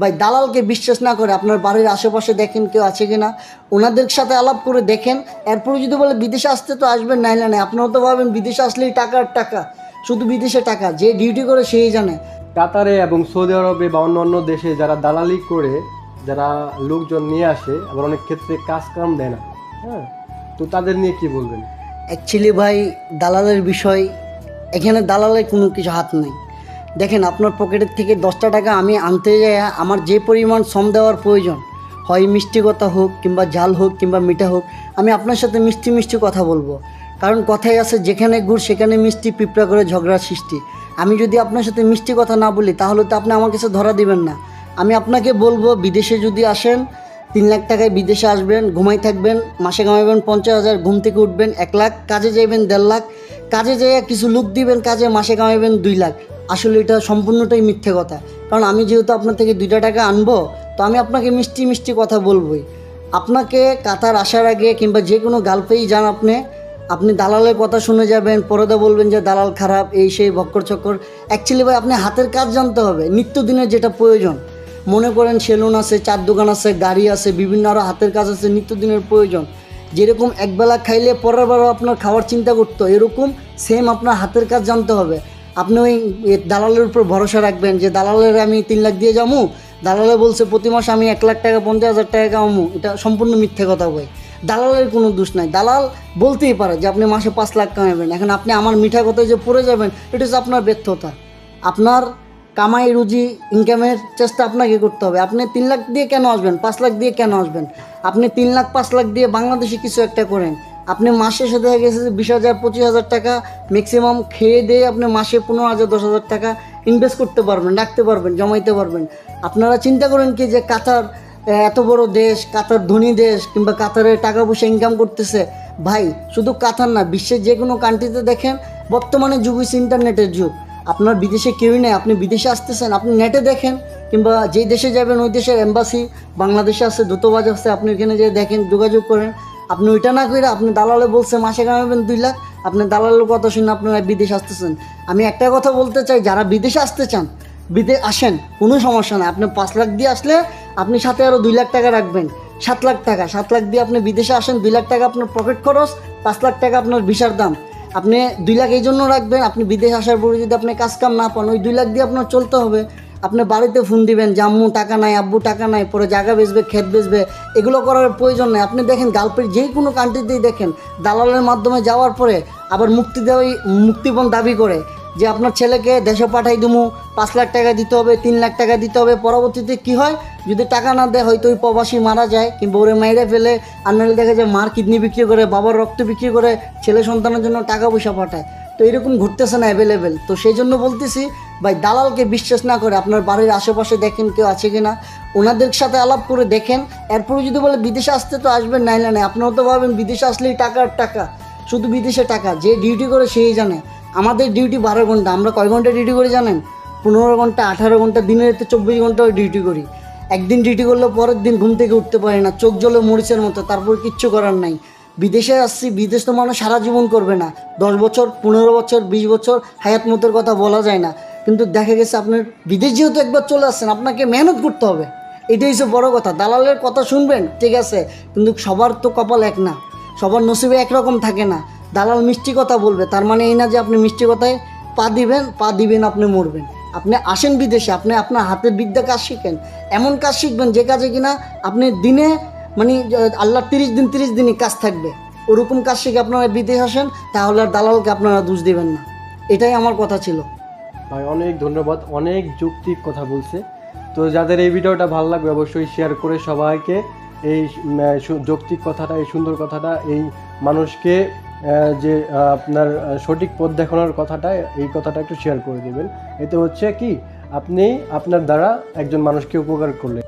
ভাই দালালকে বিশ্বাস না করে আপনার বাড়ির আশেপাশে দেখেন কেউ আছে কি না ওনাদের সাথে আলাপ করে দেখেন এরপরে যদি বলে বিদেশে আসতে তো আসবেন নাইলে নাই আপনারা তো ভাবেন বিদেশে আসলেই টাকার টাকা শুধু বিদেশে টাকা যে ডিউটি করে সেই জানে। কাতারে এবং সৌদি আরবে বা অন্য অন্য দেশে যারা দালালি করে যারা লোকজন নিয়ে আসে আবার অনেক ক্ষেত্রে কাজ কাম দেয় না। হ্যাঁ তো তাদের নিয়ে কি বলবেন? অ্যাকচুয়ালি ভাই দালালের বিষয় এখানে দালালের কোনো কিছু হাত নেই। দেখেন, আপনার পকেটের থেকে দশটা টাকা আমি আনতে যাই, আমার যে পরিমাণ শ্রম দেওয়ার প্রয়োজন, হয় মিষ্টি কথা হোক কিংবা ঝাল হোক কিংবা মিঠা হোক, আমি আপনার সাথে মিষ্টি মিষ্টি কথা বলব। কারণ কথাই আছে, যেখানে গুড় সেখানে মিষ্টি, পিঁপড়া করে ঝগড়ার সৃষ্টি। আমি যদি আপনার সাথে মিষ্টি কথা না বলি, তাহলে তো আপনি আমার কাছে ধরা দিবেন না। আমি আপনাকে বলব, বিদেশে যদি আসেন, তিন লাখ টাকায় বিদেশে আসবেন, ঘুমাই থাকবেন, মাসে কামাইবেন পঞ্চাশ হাজার, ঘুম থেকে উঠবেন এক লাখ, কাজে যাইবেন দেড় লাখ, কাজে যাইয়া কিছু লুক দিবেন, কাজে মাসে কামাইবেন দুই লাখ। আসলে এটা সম্পূর্ণটাই মিথ্যে কথা। কারণ আমি যেহেতু আপনার থেকে দুইটা টাকা আনব, তো আমি আপনাকে মিষ্টি মিষ্টি কথা বলবোই। আপনাকে কাতার আসার আগে কিংবা যে কোনো গাল্পেই যান আপনি আপনি দালালের কথা শুনে যাবেন, পরেদা বলবেন যে দালাল খারাপ, এই সেই বক্কর চক্কর। অ্যাকচুয়ালি ভাই, আপনি হাতের কাজ জানতে হবে, নিত্যদিনের যেটা প্রয়োজন। মনে করেন সেলুন আছে, চার দোকান আছে, গাড়ি আছে, বিভিন্ন আরও হাতের কাজ আছে, নিত্যদিনের প্রয়োজন। যেরকম একবেলা খাইলে পরের বারও আপনার খাওয়ার চিন্তা করতো, এরকম সেম আপনার হাতের কাজ জানতে হবে। আপনি ওই দালালের উপর ভরসা রাখবেন যে দালালের আমি তিন লাখ দিয়ে যাব, দালালে বলছে প্রতি মাসে আমি এক লাখ টাকা, পঞ্চাশ হাজার টাকা কামাবো। এটা সম্পূর্ণ মিথ্যে কথা ভাই। দালালের কোনো দোষ নাই। দালাল বলতেই পারে যে আপনি মাসে পাঁচ লাখ কামাবেন। এখন আপনি আমার মিঠা কথায় যে পড়ে যাবেন, এটা হচ্ছে আপনার ব্যর্থতা। আপনার কামাই রুজি ইনকামের চেষ্টা আপনাকে করতে হবে। আপনি তিন লাখ দিয়ে কেন আসবেন? পাঁচ লাখ দিয়ে কেন আসবেন? আপনি তিন লাখ, পাঁচ লাখ দিয়ে বাংলাদেশে কিছু একটা করেন। আপনি মাসে সাথে গেছে যে বিশ হাজার, পঁচিশ হাজার টাকা ম্যাক্সিমাম খেয়ে দিয়ে আপনি মাসে পনেরো হাজার, দশ হাজার টাকা ইনভেস্ট করতে পারবেন, রাখতে পারবেন, জমাইতে পারবেন। আপনারা চিন্তা করেন কি যে কাতার এত বড় দেশ, কাতার ধনী দেশ কিংবা কাতারে টাকা পয়সা ইনকাম করতেছে। ভাই, শুধু কাতার না, বিশ্বের যে কোনো কান্ট্রিতে দেখেন, বর্তমানে যুগ হচ্ছে ইন্টারনেটের যুগ। আপনার বিদেশে কেউই নেই, আপনি বিদেশে আসতেছেন, আপনি নেটে দেখেন, কিংবা যেই দেশে যাবেন ওই দেশের এম্বাসি বাংলাদেশে আছে, দূতাবাস আছে, আপনি ওইখানে যে দেখেন, যোগাযোগ করেন। আপনি ওইটা না করে আপনি দালালে বলছে মাসে কামাবেন দুই লাখ, আপনি দালালের কথা শুনে আপনারা বিদেশ আসতেছেন। আমি একটা কথা বলতে চাই, যারা বিদেশে আসতে চান, বিদে আসেন, কোনো সমস্যা না আপনি পাঁচ লাখ দিয়ে আসলে আপনি সাথে আরও দুই লাখ টাকা রাখবেন। সাত লাখ টাকা, সাত লাখ দিয়ে আপনি বিদেশে আসেন, দুই লাখ টাকা আপনার পকেট খরচ, পাঁচ লাখ টাকা আপনার ভিসার দাম। আপনি দুই লাখ এই জন্য রাখবেন, আপনি বিদেশ আসার পরে যদি আপনি কাজ কাম না পান, ওই দুই লাখ দিয়ে আপনার চলতে হবে। আপনি বাড়িতে ফোন দিবেন, যে আম্মু টাকা নাই, আব্বু টাকা নাই, পরে জায়গা বেচবে, ক্ষেত বেচবে, এগুলো করার প্রয়োজন নেই। আপনি দেখেন, গালপের যে কোনো কান্ট্রিতেই দেখেন, দালালের মাধ্যমে যাওয়ার পরে আবার মুক্তি দেওয়াই, মুক্তিপণ দাবি করে যে আপনার ছেলেকে দেশে পাঠাই দেবো পাঁচ লাখ টাকা দিতে হবে, তিন লাখ টাকা দিতে হবে। পরবর্তীতে কি হয়? যদি টাকা না দেয়, হয়তো ওই প্রবাসী মারা যায়, কিংবা ওরে মাইরে ফেলে, আর দেখা যায় মার কিডনি বিক্রি করে, বাবার রক্ত বিক্রি করে, ছেলে সন্তানের জন্য টাকা পয়সা পাঠায়। তো এরকম ঘুরতেছে না অ্যাভেলেবেল তো সেই জন্য বলতেছি, ভাই দালালকে বিশ্বাস না করে আপনার বাড়ির আশেপাশে দেখেন কেউ আছে কি না ওনাদের সাথে আলাপ করে দেখেন। এরপরে যদি বলে বিদেশে আসতে তো আসবেন, নাইলে নাই আপনারা তো ভাবেন বিদেশে আসলেই টাকার টাকা। শুধু বিদেশে টাকা, যে ডিউটি করে সেই জানে। আমাদের ডিউটি বারো ঘণ্টা, আমরা কয় ঘণ্টা ডিউটি করি জানেন? পনেরো ঘণ্টা, আঠারো ঘণ্টা, দিনের এতে চব্বিশ ঘণ্টা ডিউটি করি। একদিন ডিউটি করলে পরের দিন ঘুম থেকে উঠতে পারি না, চোখ জলে মরিচের মতো, তারপর কিচ্ছু করার নাই। বিদেশে আসছি, বিদেশ তো মানুষ সারা জীবন করবে না। দশ বছর, পনেরো বছর, বিশ বছর হায়াত মতের কথা বলা যায় না। কিন্তু দেখা গেছে আপনার বিদেশ যেহেতু একবার চলে আসছেন, আপনাকে মেহনত করতে হবে। এটাই হচ্ছে বড় কথা। দালালের কথা শুনবেন, ঠিক আছে। কিন্তু সবার তো কপাল এক না। সবার নসিবে একরকম থাকে না। দালাল মিষ্টি কথা বলবে, তার মানে এই না যে আপনি মিষ্টি কথায় পা দিবেন পা দিবেন, আপনি মরবেন। আপনি আসেন বিদেশে, আপনি আপনার হাতের বিদ্যা কাজ শিখেন। এমন কাজ শিখবেন যে কাজে কিনা আপনি দিনে মানে আল্লাহ তিরিশ দিন, তিরিশ দিনই কাজ থাকবে। ওরকম কাজ শিখে আপনারা বিদেশ আসেন, তাহলে আর দালালকে আপনারা দোষ দেবেন না। এটাই আমার কথা ছিল। ভাই, অনেক ধন্যবাদ, অনেক যৌক্তিক কথা বলছে। তো যাদের এই ভিডিওটা ভালো লাগবে, অবশ্যই শেয়ার করে সবাইকে এই যৌক্তিক কথাটা, এই সুন্দর কথাটা, এই মানুষকে যে আপনার সঠিক পথ দেখানোর কথাটা, এই কথাটা একটু শেয়ার করে দেবেন। এতে হচ্ছে কি, আপনি আপনার দ্বারা একজন মানুষকে উপকার করলেন।